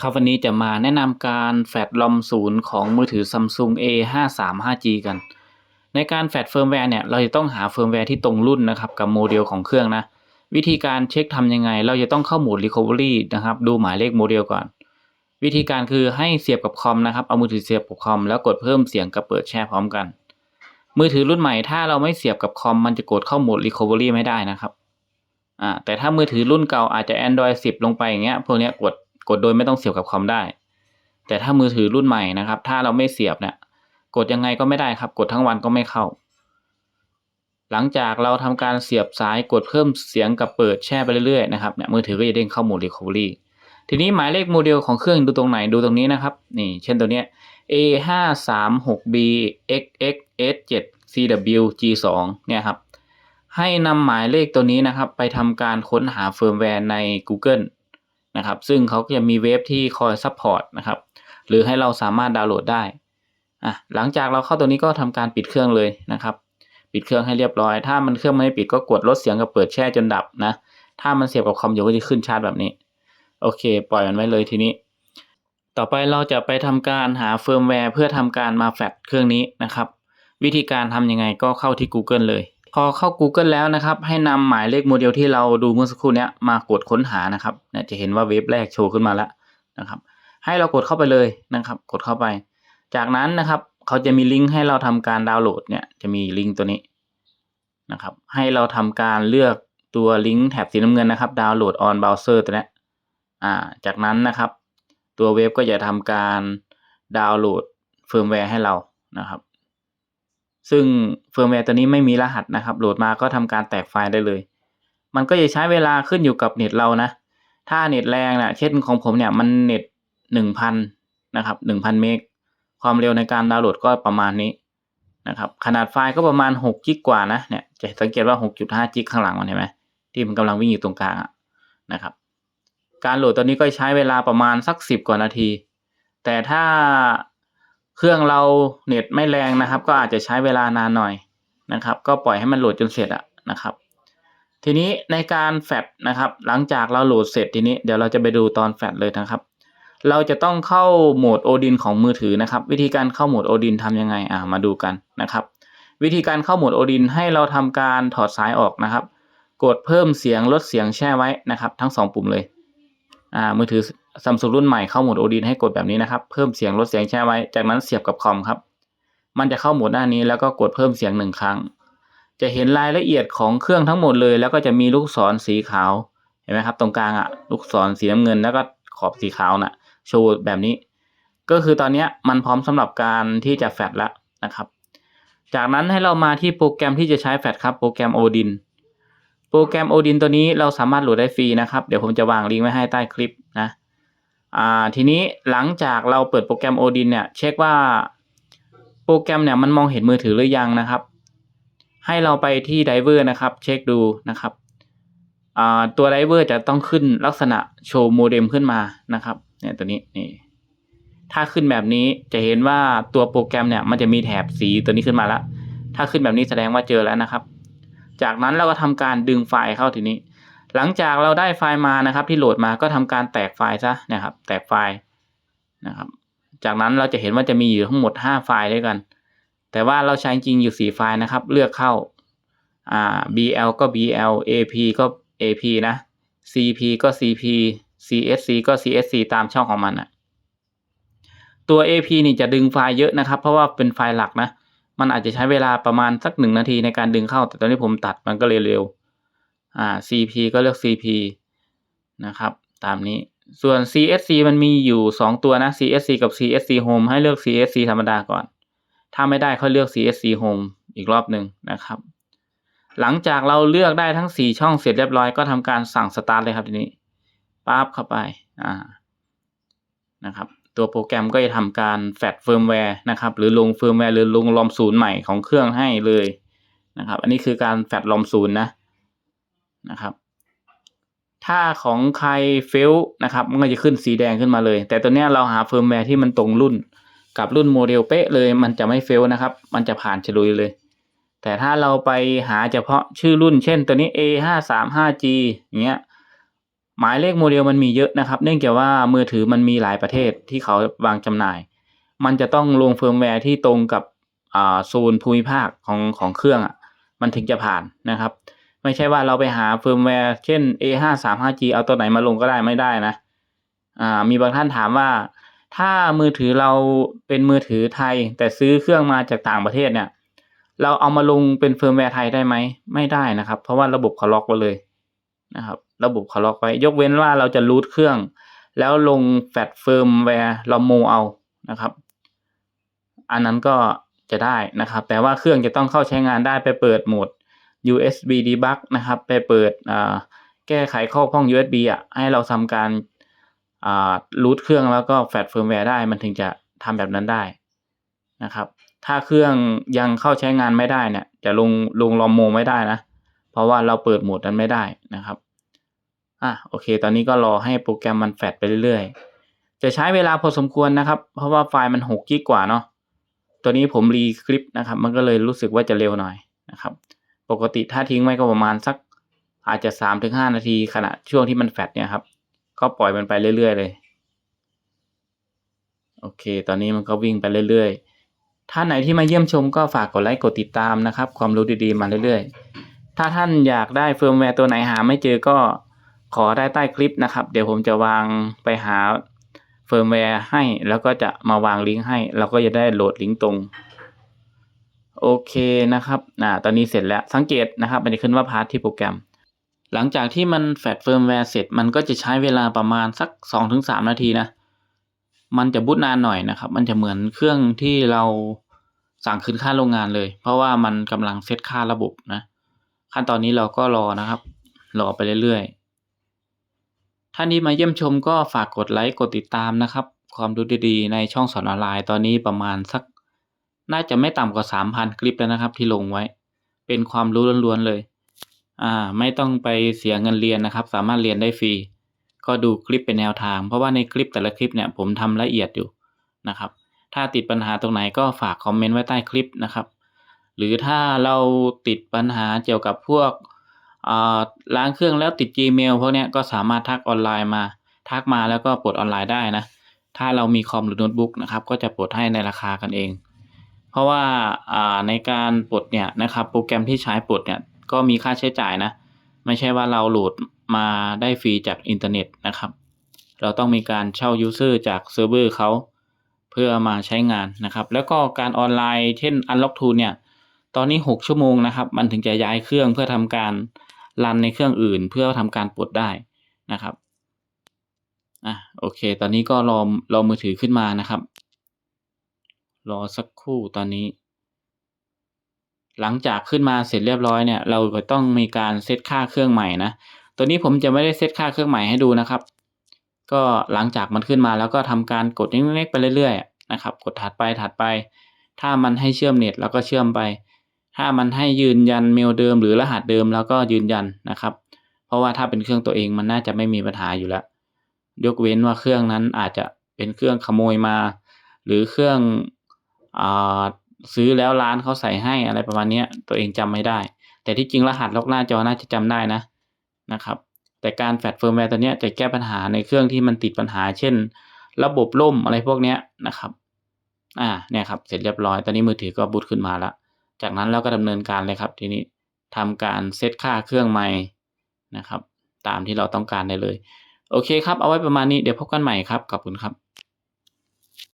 ครับวันนี้จะมาแนะนำการแฟลชลอมศูนย์ของมือถือ Samsung A53 5G กัน ในการแฟลชเฟิร์มแวร์เนี่ยเราจะต้องหาเฟิร์มแวร์ที่ตรงรุ่นนะครับกับโมเดลของเครื่องนะ วิธีการเช็คทำยังไง เราจะต้องเข้าโหมด Recovery นะครับ ดูหมายเลขโมเดลก่อน วิธีการคือให้เสียบกับคอมนะครับ เอามือถือเสียบกับคอมแล้วกดเพิ่มเสียงกับเปิดแชร์พร้อมกัน มือถือรุ่นใหม่ถ้าเราไม่เสียบกับคอมมันจะกดเข้าโหมด Recovery ไม่ได้นะครับอ่าแต่ถ้ามือถือรุ่นเก่าอาจจะ Android 10 ลงไปอย่างเงี้ยพวกเนี้ยกด กดโดยไม่ต้องเสียบกับคอมได้ แต่ถ้ามือถือรุ่นใหม่นะครับ ถ้าเราไม่เสียบเนี่ยกดยังไงก็ไม่ได้ครับ กดทั้งวันก็ไม่เข้า หลังจากเราทำการเสียบสายกดเพิ่มเสียงกับเปิดแช่ไปเรื่อยๆนะครับเนี่ยมือถือก็จะเด้งเข้าโหมด Recovery ทีนี้หมายเลขโมเดลของเครื่องดูตรงไหนดูตรงนี้นะครับ นี่ เช่นตัวเนี้ย A 5 3 6 B XX S 7 CW G 2เนี่ยครับ ให้นำหมายเลขตัวนี้นะครับ ไปทำการค้นหาเฟิร์มแวร์ใน Google นะครับ ซึ่งเขาก็จะมีเว็บที่คอยซัพพอร์ตนะครับ หรือให้เราสามารถดาวน์โหลดได้อะหลังจากเราเข้าตัวนี้ก็ทำการปิดเครื่องเลยนะครับ ปิดเครื่องให้เรียบร้อย ถ้ามันเครื่องไม่ปิดก็กดลดเสียงกับเปิดแช่จนดับนะ ถ้ามันเสียบกับคอมอยู่ก็จะขึ้นชาร์จแบบนี้ โอเค ปล่อยมันไว้เลยทีนี้ ต่อไปเราจะไปทำการหาเฟิร์มแวร์เพื่อทำการมาแฟลชเครื่องนี้นะครับ วิธีการทำยังไงก็เข้าที่ Google เลย พอเข้า Google แล้วนะครับ ให้นำหมายเลขโมเดลที่เราดูเมื่อสักครู่นี้มากดค้นหานะครับเนี่ยจะเห็นว่าเว็บแรกโชว์ขึ้นมาแล้วนะครับ ให้เรากดเข้าไปเลยนะครับ กดเข้าไป จากนั้นนะครับเขาจะมีลิงก์ให้เราทำการดาวน์โหลดเนี่ยจะมีลิงก์ตัวนี้นะครับ ให้เราทำการเลือกตัวลิงก์แถบสีน้ำเงินนะครับ ดาวน์โหลด on browser ตัวนี้อ่าจากนั้นนะครับ ตัวเว็บก็จะทำการดาวน์โหลดเฟิร์มแวร์ให้เรานะครับ ซึ่งเฟิร์มแวร์ตัวนี้ไม่มีรหัสนะครับ โหลดมาก็ทำการแตกไฟล์ได้เลย มันก็จะใช้เวลาขึ้นอยู่กับเน็ตเรานะ ถ้าเน็ตแรงนะเช่นของผมเนี่ยมันเน็ตหนึ่งพันนะครับหนึ่งพันเมกความเร็วในการดาวน์โหลดก็ประมาณนี้นะครับขนาดไฟล์ก็ประมาณหกกิกกว่านะเนี่ยจะสังเกตว่าหกจุดห้ากิกข้างหลังมันเห็นไหมที่มันกำลังวิ่งอยู่ตรงกลางนะครับ การโหลดตัวนี้ก็ใช้เวลาประมาณสักสิบกว่านาที แต่ถ้า เครื่องเราเน็ตไม่แรงนะครับ ก็อาจจะใช้เวลานานหน่อยนะครับ ก็ปล่อยให้มันโหลดจนเสร็จอะนะครับ ทีนี้ในการแฟดนะครับ หลังจากเราโหลดเสร็จทีนี้เดี๋ยวเราจะไปดูตอนแฟดเลยนะครับ เราจะต้องเข้าโหมดโอดินของมือถือนะครับ วิธีการเข้าโหมดโอดินทำยังไงอ่ามาดูกันนะครับ วิธีการเข้าโหมดโอดินให้เราทำการถอดสายออกนะครับ กดเพิ่มเสียงลดเสียงแช่ไว้นะครับ ทั้งสองปุ่มเลย มือถือซัมซุงรุ่นใหม่เข้าโหมดโอดินให้กดแบบนี้นะครับ เพิ่มเสียงลดเสียงแช่ไว้ จากนั้นเสียบกับคอมครับ มันจะเข้าโหมดหน้านี้แล้วก็กดเพิ่มเสียงหนึ่งครั้ง จะเห็นรายละเอียดของเครื่องทั้งหมดเลย แล้วก็จะมีลูกศรสีขาว เห็นไหมครับ ตรงกลางอะลูกศรสีน้ำเงิน แล้วก็ขอบสีขาวน่ะ โชว์แบบนี้ ก็คือตอนนี้มันพร้อมสำหรับการที่จะแฟลชแล้วนะครับ จากนั้นให้เรามาที่โปรแกรมที่จะใช้แฟลชครับ โปรแกรม Odin โปรแกรม Odin ตัวนี้เราสามารถโหลดได้ฟรีนะครับ เดี๋ยวผมจะวางลิงก์ไว้ให้ใต้คลิปนะอ่าทีนี้หลังจากเราเปิดโปรแกรม Odin เนี่ยเช็คว่าโปรแกรมเนี่ยมันมองเห็นมือถือหรือยังนะครับ ให้เราไปที่ไดเวอร์นะครับ เช็คดูนะครับอ่าตัวไดเวอร์จะต้องขึ้นลักษณะโชว์โมเด็มขึ้นมานะครับเนี่ยตัวนี้นี่ถ้าขึ้นแบบนี้จะเห็นว่าตัวโปรแกรมเนี่ยมันจะมีแถบสีตัวนี้ขึ้นมาแล้ว ถ้าขึ้นแบบนี้แสดงว่าเจอแล้วนะครับ จากนั้นเราก็ทำการดึงไฟล์เข้าทีนี้ หลังจากเราได้ไฟล์มานะครับ ที่โหลดมาก็ทำการแตกไฟล์ซะนะครับ แตกไฟล์นะครับ จากนั้นเราจะเห็นว่าจะมีอยู่ทั้งหมด 5 ไฟล์ด้วยกัน แต่ว่าเราใช้จริงอยู่ 4 ไฟล์นะครับ เลือกเข้าอ่า BL ก็ BL AP ก็ AP นะ CP ก็ CP CSC ก็ CSC ตามช่องของมันอะตัว AP นี่จะดึงไฟล์เยอะนะครับ เพราะว่าเป็นไฟล์หลักนะ มันอาจจะใช้เวลาประมาณสักหนึ่งนาทีในการดึงเข้า แต่ตอนนี้ผมตัดมันก็เลยเร็วอ่า CP ก็เลือก CP นะครับ ตามนี้ส่วน CSC มันมีอยู่ 2 ตัวนะ CSC กับ CSC Home ให้เลือก CSC ธรรมดาก่อน ถ้าไม่ได้ค่อยเลือก CSC Home อีกรอบหนึ่งนะครับ หลังจากเราเลือกได้ทั้ง 4 ช่องเสร็จเรียบร้อยก็ทำการสั่ง Start เลยครับทีนี้ปั๊บเข้าไป อ่า นะครับ ตัวโปรแกรมก็จะทำการแฟดเฟิร์มแวร์นะครับหรือลงเฟิร์มแวร์หรือลงลอมศูนย์ใหม่ของเครื่องให้เลยนะครับ อันนี้คือการแฟดลอมศูนย์นะนะครับถ้าของใครเฟลนะครับมันก็จะขึ้นสีแดงขึ้นมาเลย แต่ตัวเนี้ยเราหาเฟิร์มแวร์ที่มันตรงรุ่นกับรุ่นโมเดลเป๊ะเลย มันจะไม่เฟลนะครับ มันจะผ่านฉลุยเลย แต่ถ้าเราไปหาเฉพาะชื่อรุ่นเช่นตัวนี้ A 5 3 5 G อย่างเงี้ย หมายเลขโมเดลมันมีเยอะนะครับ เนื่องจากว่ามือถือมันมีหลายประเทศที่เขาวางจำหน่าย มันจะต้องลงเฟิร์มแวร์ที่ตรงกับโซนภูมิภาคของของเครื่องอะมันถึงจะผ่านนะครับ ไม่ใช่ว่าเราไปหาเฟิร์มแวร์เช่น A ห้าสามห้า G เอาตัวไหนมาลงก็ได้ไม่ได้นะอ่ามีบางท่านถามว่า ถ้ามือถือเราเป็นมือถือไทย แต่ซื้อเครื่องมาจากต่างประเทศเนี่ย เราเอามาลงเป็นเฟิร์มแวร์ไทยได้ไหมไม่ได้นะครับ เพราะว่าระบบเขาล็อกไว้เลย นะครับ ระบบเขาล็อกไว้ ยกเว้นว่าเราจะรูทเครื่อง แล้วลงแฟลชเฟิร์มแวร์เราโมเอานะครับ อันนั้นก็จะได้นะครับ แต่ว่าเครื่องจะต้องเข้าใช้งานได้ไปเปิดโหมด USB debug นะครับ ไปเปิดแก้ไขข้อพ้อง USB อะให้เราทำการรูทเครื่องแล้วก็แฟลชเฟิร์มแวร์ได้มันถึงจะทำแบบนั้นได้นะครับ ถ้าเครื่องยังเข้าใช้งานไม่ได้เนี่ย จะลงลงลอมโมไม่ได้นะ เพราะว่าเราเปิดโหมดนั้นไม่ได้นะครับอะโอเค ตอนนี้ก็รอให้โปรแกรมมันแฟลชไปเรื่อยๆ จะใช้เวลาพอสมควรนะครับ เพราะว่าไฟล์มัน6กิกกว่าเนาะตัวนี้ผมรีคลิปนะครับ มันก็เลยรู้สึกว่าจะเร็วหน่อยนะครับ ปกติถ้าทิ้งไว้ก็ประมาณสักอาจจะ3าถึงหนาทีขณะช่วงที่มันแฟลชเนี่ยครับ ก็ปล่อยมันไปเรื่อยๆ เลย โอเค ตอนนี้มันก็วิ่งไปเรื่อยๆ ท่านไหนที่มาเยี่ยมชมก็ฝากกดไลค์กดติดตามนะครับ ความรู้ดีๆมาเรื่อยๆ ถ้าท่านอยากได้เฟิร์มแวร์ตัวไหนหาไม่เจอก็ขอได้ใต้คลิปนะครับ เดี๋ยวผมจะวางไปหาเฟิร์มแวร์ให้ แล้วก็จะมาวางลิงก์ให้ เราก็จะได้โหลดลิงก์ตรงโอเคนะครับอ่าตอนนี้เสร็จแล้วสังเกตนะครับ มันจะขึ้นว่าพาร์ทที่โปรแกรม หลังจากที่มันแฟดเฟิร์มแวร์เสร็จ มันก็จะใช้เวลาประมาณสัก 2-3 นาทีนะ มันจะบูตนานหน่อยนะครับ มันจะเหมือนเครื่องที่เราสั่งคืนค่าโรงงานเลย เพราะว่ามันกำลังเซตค่าระบบนะ ขั้นตอนนี้เราก็รอนะครับ รอไปเรื่อยๆท่านที่มาเยี่ยมชมก็ฝากกดไลค์กดติดตามนะครับ ความรู้ดีๆในช่องสอนออนไลน์ตอนนี้ประมาณสัก น่าจะไม่ต่ำกว่า 3,000 คลิปแล้วนะครับ ที่ลงไว้ เป็นความรู้ล้วนๆเลย อ่า ไม่ต้องไปเสียเงินเรียนนะครับ สามารถเรียนได้ฟรีก็ดูคลิปเป็นแนวทาง เพราะว่าในคลิปแต่ละคลิปเนี่ยผมทำละเอียดอยู่นะครับ ถ้าติดปัญหาตรงไหนก็ฝากคอมเมนต์ไว้ใต้คลิปนะครับ หรือถ้าเราติดปัญหาเกี่ยวกับพวกล้างเครื่องแล้วติด Gmail พวกนี้ก็สามารถทักออนไลน์มา ทักมาแล้วก็ปลดออนไลน์ได้นะ ถ้าเรามีคอมหรือโน้ตบุ๊กนะครับ ก็จะปลดให้ในราคากันเอง เพราะว่าอ่าในการปลดเนี่ยนะครับ โปรแกรมที่ใช้ปลดเนี่ยก็มีค่าใช้จ่ายนะ ไม่ใช่ว่าเราโหลดมาได้ฟรีจากอินเทอร์เน็ตนะครับ เราต้องมีการเช่ายูเซอร์จากเซิร์ฟเวอร์เขาเพื่อมาใช้งานนะครับ แล้วก็การออนไลน์เช่น Unlock Tool เนี่ย ตอนนี้ 6 ชั่วโมงนะครับ มันถึงจะย้ายเครื่องเพื่อทำการรันในเครื่องอื่น เพื่อทำการปลดได้นะครับอะโอเค ตอนนี้ก็รอรอมือถือขึ้นมานะครับ รอสักครู่ตอนนี้ หลังจากขึ้นมาเสร็จเรียบร้อยเนี่ย เราก็ต้องมีการเซตค่าเครื่องใหม่นะตัวนี้ผมจะไม่ได้เซตค่าเครื่องใหม่ให้ดูนะครับ ก็หลังจากมันขึ้นมาแล้วก็ทำการกดเล็กๆไปเรื่อยๆนะครับ กดถัดไปถัดไป ถ้ามันให้เชื่อมเน็ตเราก็เชื่อมไป ถ้ามันให้ยืนยันเมลเดิมหรือรหัสเดิมแล้วก็ยืนยันนะครับ เพราะว่าถ้าเป็นเครื่องตัวเองมันน่าจะไม่มีปัญหาอยู่แล้ว ยกเว้นว่าเครื่องนั้นอาจจะเป็นเครื่องขโมยมา หรือเครื่องอซื้อแล้วร้านเขาใส่ให้อะไรประมาณนี้ตัวเองจำไม่ได้ แต่ที่จริงรหัสล็อกหน้าจอน่าจะจำได้นะนะครับ แต่การแฟลชเฟิร์มแวร์ตัวนี้จะแก้ปัญหาในเครื่องที่มันติดปัญหา เช่น ระบบล่มอะไรพวกนี้นะครับ อ่าเนี่ยครับเสร็จเรียบร้อยตอนนี้มือถือก็บูตขึ้นมาแล้ว จากนั้นเราก็ดำเนินการเลยครับ ทีนี้ทำการเซตค่าเครื่องใหม่นะครับ ตามที่เราต้องการได้เลย โอเคครับ เอาไว้ประมาณนี้เดี๋ยวพบกันใหม่ครับขอบคุณครับ